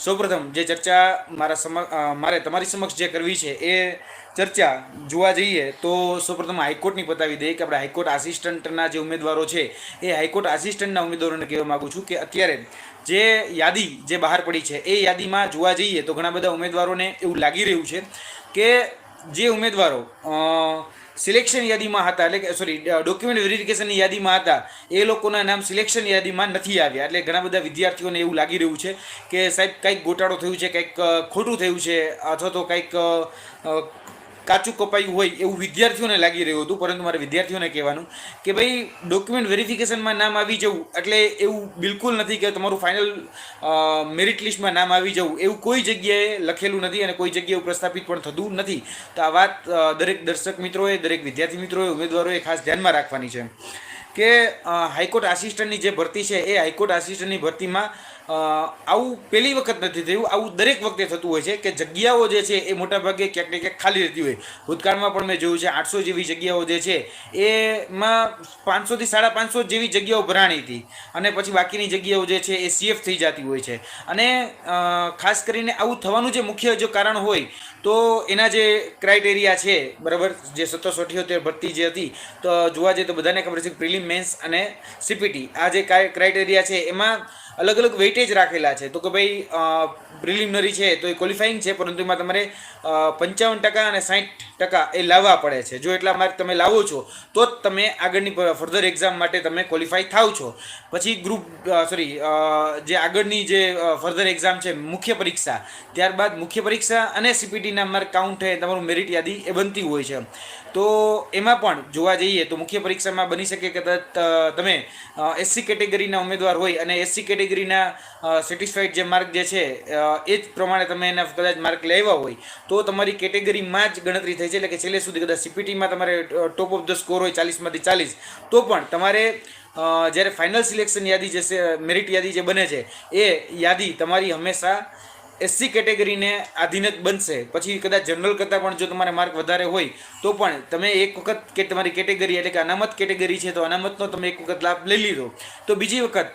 સૌપ્રથમ જે ચર્ચા મારા સમ મારે તમારી સમક્ષ જે કરવી છે એ ચર્ચા જોવા જઈએ તો સૌપ્રથમ હાઈકોર્ટની પતાવી દઈએ કે આપણે હાઈકોર્ટ આસિસ્ટન્ટના જે ઉમેદવારો છે એ હાઈકોર્ટ આસિસ્ટન્ટના ઉમેદવારોને કહેવા માગું છું કે અત્યારે જે યાદી જે બહાર પડી છે એ યાદીમાં જોવા જઈએ તો ઘણા બધા ઉમેદવારોને એવું લાગી રહ્યું છે કે જે ઉમેદવારો સિલેક્શન યાદીમાં હતા. એટલે સોરી ડોક્યુમેન્ટ વેરિફિકેશનની યાદીમાં હતા. એ લોકોના નામ સિલેક્શન યાદીમાં નથી આવ્યા. એટલે ઘણા બધા વિદ્યાર્થીઓને એવું લાગી રહ્યું છે કે સાહેબ, કંઈક ગોટાળો થયું છે, કંઈક ખોટું થયું છે, અથવા તો કંઈક કાચું કપાયું હોય એવું વિદ્યાર્થીઓને લાગી રહ્યું હતું, પરંતુ મારે વિદ્યાર્થીઓને કહેવાનું કે ભાઈ ડોક્યુમેન્ટ વેરિફિકેશનમાં નામ આવી જવું, એટલે એવું બિલકુલ નથી કે તમારું ફાઇનલ મેરિટ લિસ્ટમાં નામ આવી જવું, એવું કોઈ જગ્યાએ લખેલું નથી અને કોઈ જગ્યાએ પ્રસ્થાપિત પણ થતું નથી. તો આ વાત દરેક દર્શક મિત્રોએ, દરેક વિદ્યાર્થી મિત્રોએ, ઉમેદવારોએ ખાસ ધ્યાનમાં રાખવાની છે. કે હાઈકોર્ટ આસિસ્ટન્ટની જે ભરતી છે એ હાઈકોર્ટ આસિસ્ટન્ટની ભરતીમાં આવું પહેલી વખત નથી થયું. આવું દરેક વખતે થતું હોય છે કે જગ્યાઓ જે છે એ મોટાભાગે ક્યાંક ને ક્યાંક ખાલી રહેતી હોય. ભૂતકાળમાં પણ મેં જોયું છે આઠસો જેવી જગ્યાઓ જે છે એમાં પાંચસોથી સાડા પાંચસો જેવી જગ્યાઓ ભરાણી હતી. અને પછી બાકીની જગ્યાઓ જે છે એ સીએફ થઈ જતી હોય છે. અને ખાસ કરીને આવું થવાનું જે મુખ્ય જો કારણ હોય, તો એના જે ક્રાઇટેરિયા છે, બરાબર, જે સત્તરસો અઠ્યોતેર ભરતી જે હતી, તો જોવા જઈએ તો બધાને ખબર છે પ્રિલિમ મેન્સ અને સીપીટી. આ જે ક્રાઇટેરિયા છે એમાં અલગ અલગ વેઇટેજ રાખેલા છે. તો કે ભાઈ પ્રિલિમિનરી છે તો એ ક્વોલિફાઈંગ છે, પરંતુ એમાં તમારે પંચાવન ટકા અને સાઠ ટકા એ લાવવા પડે છે. જો એટલા માર્ક તમે લાવો છો, તો જ તમે આગળની ફર્ધર એક્ઝામ માટે તમે ક્વોલિફાઈ થાવ છો. પછી ગ્રુપ સોરી જે આગળની જે ફર્ધર એક્ઝામ છે, મુખ્ય પરીક્ષા, ત્યારબાદ મુખ્ય પરીક્ષા અને સીપીટીના માર્ક કાઉન્ટ થાય તમારું મેરિટ યાદી એ બનતી હોય છે. તો એમાં પણ જોવા જઈએ તો મુખ્ય પરીક્ષામાં બની શકે કદાચ તમે એસસી કેટેગરીના ઉમેદવાર હોય અને એસસી કેટેગરીના સેટિસ્ફાઈડ જે માર્ક જે છે એ જ પ્રમાણે તમે એના કદાચ માર્ક લેવા હોય, તો તમારી કેટેગરીમાં જ ગણતરી થઈ છે એટલે કે છેલ્લે સુધી કદાચ સીપીટીમાં તમારે ટોપ ઓફ ધ સ્કોર હોય ચાલીસમાંથી ચાલીસ, તો પણ તમારે જ્યારે ફાઇનલ સિલેક્શન યાદી જે છે મેરિટ યાદી જે બને છે, એ યાદી તમારી હંમેશા એસસી કેટેગરીને આધીન જ બનશે. પછી કદાચ જનરલ કરતાં પણ જો તમારે માર્ક વધારે હોય, તો પણ તમે એક વખત કે તમારી કેટેગરી એટલે કે અનામત કેટેગરી છે, તો અનામતનો તમે એક વખત લાભ લઈ લીધો. તો બીજી વખત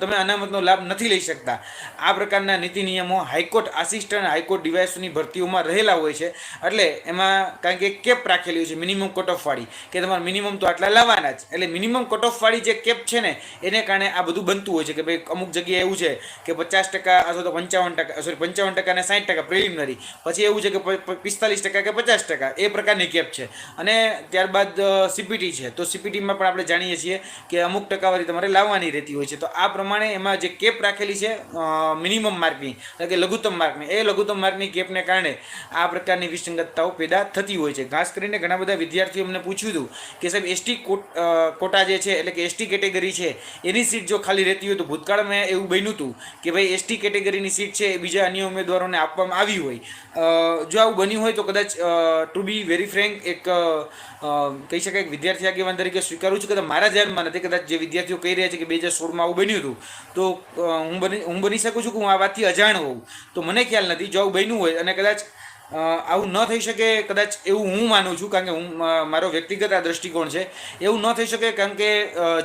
તમે અનામતનો લાભ નથી લઈ શકતા. આ પ્રકારના નીતિ નિયમો high court assistant high court ડિવાઇસની ભરતીઓમાં રહેલા હોય છે. એટલે એમાં કારણ કે કેપ રાખેલી હોય છે મિનિમમ કટ ઓફ વાળી. કે તમારે મિનિમમ તો આટલા લાવવાના જ. એટલે મિનિમમ કટ ઓફ વાળી જે કેપ છે ને, એને કારણે આ બધું બનતું હોય છે કે ભાઈ અમુક જગ્યાએ એવું છે કે પચાસ ટકા અથવા તો પંચાવન ટકા સોરી પંચાવન ટકા અને સાઠ ટકા પ્રિલિમિનરી પછી એવું છે કે પિસ્તાલીસ ટકા કે પચાસ ટકા, એ પ્રકારની કેપ છે. અને ત્યારબાદ સીપીટી છે. તો સીપીટીમાં પણ આપણે જાણીએ છીએ કે અમુક ટકાવારી તમારે લાવવાની રહેતી હોય છે. તો આ પ્રમાણે એમાં જે કેપ રાખેલી છે મિનિમમ માર્કની એટલે કે લઘુત્તમ માર્કની એ લઘુત્તમ માર્કની કેપને કારણે આ પ્રકારની વિસંગતતાઓ પેદા થતી હોય છે. ખાસ કરીને ઘણા બધા વિદ્યાર્થીઓ અમને પૂછ્યું હતું કે સાહેબ એસટી કોટા જે છે, એટલે કે એસટી કેટેગરી છે, એની સીટ જો ખાલી રહેતી હોય તો ભૂતકાળમાં એવું બન્યું હતું કે ભાઈ એસટી કેટેગરીની સીટ છે, એ બીજા અન્ય ઉમેદવારોને આપવામાં આવી હોય. જો આવું બન્યું હોય તો કદાચ ટુ બી વેરી ફ્રેન્ક એક કહી શકાય એક વિદ્યાર્થી આગેવાન તરીકે સ્વીકારું છું કે મારા ધ્યાનમાં નથી. કદાચ જે વિદ્યાર્થીઓ કહી રહ્યા છે કે બે હજાર સોળમાં આવું બન્યું હતું, તો હું બની હું બની શકું છું કે હું આ વાતથી અજાણ હોઉં? તો મને ખ્યાલ નથી. જો આવું બન્યું હોય અને કદાચ આવું ન થઈ શકે કદાચ એવું હું માનું છું, કારણ કે હું મારો વ્યક્તિગત આ દ્રષ્ટિકોણ છે. એવું ન થઈ શકે, કારણ કે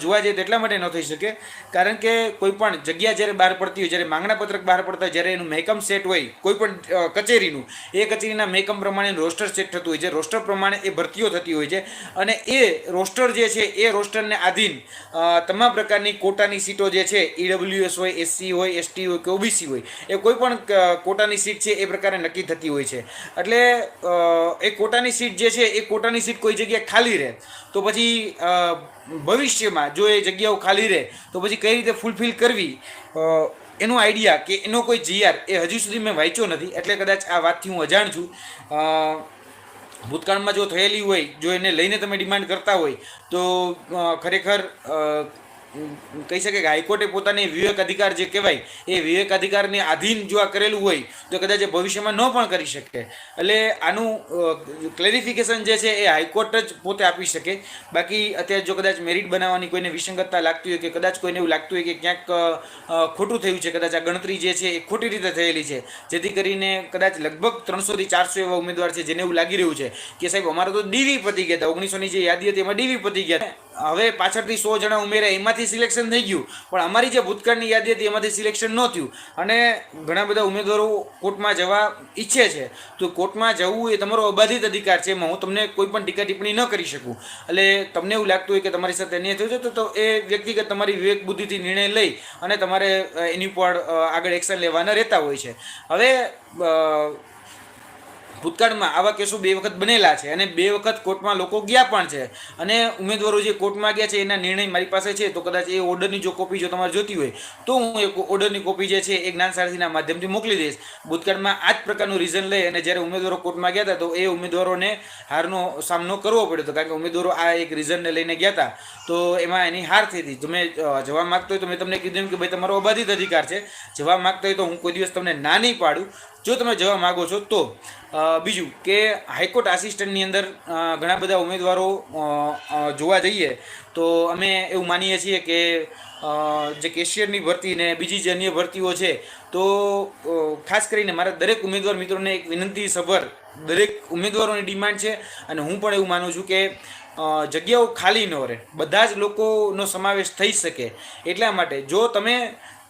જોવા જઈએ એટલા માટે ન થઈ શકે, કારણ કે કોઈ પણ જગ્યા જ્યારે બહાર પડતી હોય, જ્યારે માંગણા પત્રક બહાર પડતા હોય, જ્યારે એનું મહેકમ સેટ હોય, કોઈ પણ કચેરીનું, એ કચેરીના મહેકમ પ્રમાણે રોસ્ટર સેટ થતું હોય છે. રોસ્ટર પ્રમાણે એ ભરતીઓ થતી હોય છે. અને એ રોસ્ટર જે છે, એ રોસ્ટરને આધીન તમામ પ્રકારની કોટાની સીટો જે છે ઈડબ્લ્યુએસ હોય એસસી હોય એસટી હોય કે ઓબીસી હોય, એ કોઈ પણ કોટાની સીટ છે, એ પ્રકારે નક્કી થતી હોય છે. એટલે એ કોટાની સીટ જે છે, એ કોટાની સીટ કોઈ જગ્યાએ ખાલી રહે. તો પછી ભવિષ્યમાં જો એ જગ્યાઓ ખાલી રહે, તો પછી કઈ રીતે ફૂલફિલ કરવી? એનો આઈડિયા કે એનો કોઈ જીઆર એ હજુ સુધી મેં વાંચ્યો નથી, એટલે કદાચ આ વાતથી હું અજાણ છું. ભૂતકાળમાં જો થયેલી હોય, જો એને લઈને તમે ડિમાન્ડ કરતા હોય, તો ખરેખર કહી શકે કે હાઈકોર્ટે પોતાની વિવેક અધિકાર જે કહેવાય, એ વિવેક અધિકારને આધીન જો આ કરેલું હોય, તો કદાચ ભવિષ્યમાં ન પણ કરી શકે. એટલે આનું ક્લેરિફિકેશન જે છે એ હાઈકોર્ટ જ પોતે આપી શકે. બાકી અત્યારે જો કદાચ મેરિટ બનાવવાની કોઈને વિસંગતતા લાગતી હોય કે કદાચ કોઈને એવું લાગતું હોય કે ક્યાંક ખોટું થયું છે, કદાચ આ ગણતરી જે છે એ ખોટી રીતે થયેલી છે. જેથી કરીને કદાચ લગભગ ત્રણસોથી ચારસો એવા ઉમેદવાર છે જેને એવું લાગી રહ્યું છે કે સાહેબ અમારે તો ડીવી પતી ગયા હતા. ઓગણીસોની જે યાદી હતી એમાં ડીવી પતી ગયા. હવે પાછળથી સો જણા ઉમેર્યા, એમાંથી એમાંથી સિલેક્શન થઈ ગયું. પણ અમારી જે ભૂતકાળની યાદી હતી એમાંથી સિલેક્શન ન થયું. અને ઘણા બધા ઉમેદવારો કોર્ટમાં જવા ઈચ્છે છે. તો કોર્ટમાં જવું એ તમારો અબાધિત અધિકાર છે. એમાં હું તમને કોઈ પણ ટીકા ટિપ્પણી ન કરી શકું. એટલે તમને એવું લાગતું હોય કે તમારી સાથે અન્યાય થયો છે, તો- એ વ્યક્તિગત તમારી વિવેક બુદ્ધિથી નિર્ણય લઈ અને તમારે એની પર આગળ એક્શન લેવાના રહેતા હોય છે. હવે ભૂતકાળમાં આવા કેસો બે વખત બનેલા છે અને બે વખત કોર્ટમાં લોકો ગયા પણ છે. અને ઉમેદવારો જે કોર્ટમાં ગયા છે, એના નિર્ણય મારી પાસે છે, તો કદાચ એ ઓર્ડરની જો કોપી જો તમારે જોતી હોય, તો હું એ ઓર્ડરની કોપી જે છે, એ જ્ઞાન સારથીના માધ્યમથી મોકલી દઈશ. ભૂતકાળમાં આ જ પ્રકારનું રીઝન લઈ અને જ્યારે ઉમેદવારો કોર્ટમાં ગયા હતા, તો એ ઉમેદવારોને હારનો સામનો કરવો પડ્યો હતો. કારણ કે ઉમેદવારો આ એક રીઝનને લઈને ગયા હતા. તો એમાં એની હાર થઈ હતી. તમે જવા માગતો હોય તો મેં તમને કીધું કે, ભાઈ, તમારો અબાધિત અધિકાર છે. જવા માગતો હોય તો હું કોઈ દિવસ તમને ના નહીં પાડું. જો તમે જવા માગો છો, તો બીજું કે હાઈકોર્ટ આસિસ્ટન્ટની અંદર ઘણા બધા ઉમેદવારો જોવા જઈએ, તો અમે એવું માનીએ છીએ કે જે કેશિયરની ભરતી ને બીજી જે અન્ય ભરતીઓ છે, તો ખાસ કરીને મારા દરેક ઉમેદવાર મિત્રોને એક વિનંતી સભર. દરેક ઉમેદવારોની ડિમાન્ડ છે અને હું પણ એવું માનું છું કે જગ્યાઓ ખાલી ન રહે. બધા જ લોકોનો સમાવેશ થઈ શકે. એટલા માટે જો તમે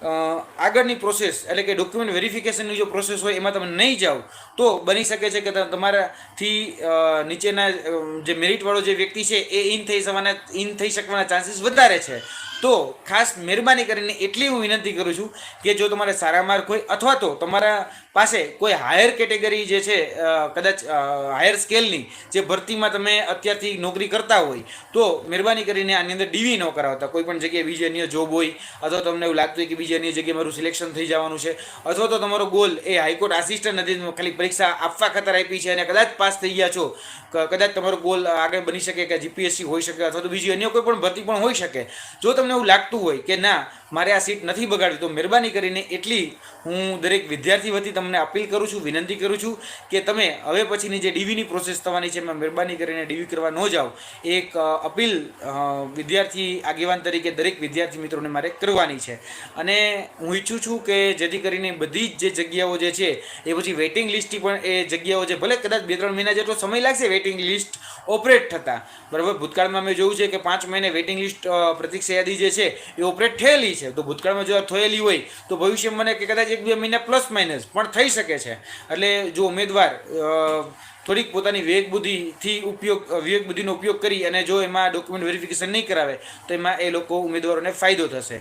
આગળની પ્રોસેસ એટલે કે ડોક્યુમેન્ટ વેરિફિકેશનની જો પ્રોસેસ હોય, એમાં તમે નહીં જાઓ, તો બની શકે છે કે તમારાથી નીચેના જે મેરિટવાળો જે વ્યક્તિ છે, એ ઇન થઈ જવાના ઇન થઈ શકવાના ચાન્સીસ વધારે છે. તો ખાસ મહેરબાની કરીને એટલી હું વિનંતી કરું છું કે જો તમારે સારા માર્ક હોય, અથવા તો તમારા પાસે કોઈ હાયર કેટેગરી જે છે કદાચ હાયર સ્કેલની જે ભરતીમાં તમે અત્યારથી નોકરી કરતા હોય, તો મહેરબાની કરીને આની અંદર ડીવી ન કરાવતા. કોઈ પણ જગ્યાએ બીજી અન્ય જોબ હોય, અથવા તમને એવું લાગતું હોય કે બીજી અન્ય જગ્યાએ મારું સિલેક્શન થઈ જવાનું છે. અથવા તો તમારો ગોલ એ હાઈકોર્ટ આસિસ્ટન્ટ નથી ખાલી પરીક્ષા આપવા ખાતર આપી છે અને કદાચ પાસ થઈ ગયા છો. કદાચ તમારો ગોલ આગળ બની શકે કે જીપીએસસી હોઈ શકે અથવા તો બીજી અન્ય કોઈ પણ ભરતી પણ હોઈ શકે. જો તમને એવું લાગતું હોય કે ના, મારે આ સીટ નથી બગાડવી, તો મહેરબાની કરીને એટલી હું દરેક વિદ્યાર્થી વતી તમને અપીલ કરું છું, વિનંતી કરું છું કે તમે હવે પછીની જે ડીવીની પ્રોસેસ થવાની છે, એમાં મહેરબાની કરીને ડીવી કરવા ન જાઓ. એક અપીલ વિદ્યાર્થી આગેવાન તરીકે દરેક વિદ્યાર્થી મિત્રોને મારે કરવાની છે. અને હું ઈચ્છું છું કે જેથી કરીને બધી જ જે જગ્યાઓ જે છે, એ પછી વેઇટિંગ લિસ્ટથી પણ એ જગ્યાઓ છે ભલે કદાચ બે ત્રણ મહિના જેટલો સમય લાગશે વેઇટિંગ લિસ્ટ ઓપરેટ થતાં. બરાબર, ભૂતકાળમાં મેં જોયું છે કે પાંચ મહિને વેઇટિંગ લિસ્ટ પ્રતિક્ષા યાદી જે છે, એ ઓપરેટ થયેલી છે. તો ભૂતકાળમાં જો થયેલી હોય, તો ભવિષ્યમાં મને કે કદાચ એક બે મહિના પ્લસ માઇનસ પણ થઈ શકે છે. એટલે જો ઉમેદવાર થોડીક પોતાની વિવેક બુદ્ધિથી ઉપયોગ વિવેક બુદ્ધિનો ઉપયોગ કરી અને જો એમાં ડોક્યુમેન્ટ વેરિફિકેશન નહીં કરાવે, તો એમાં એ લોકો ઉમેદવારોને ફાયદો થશે.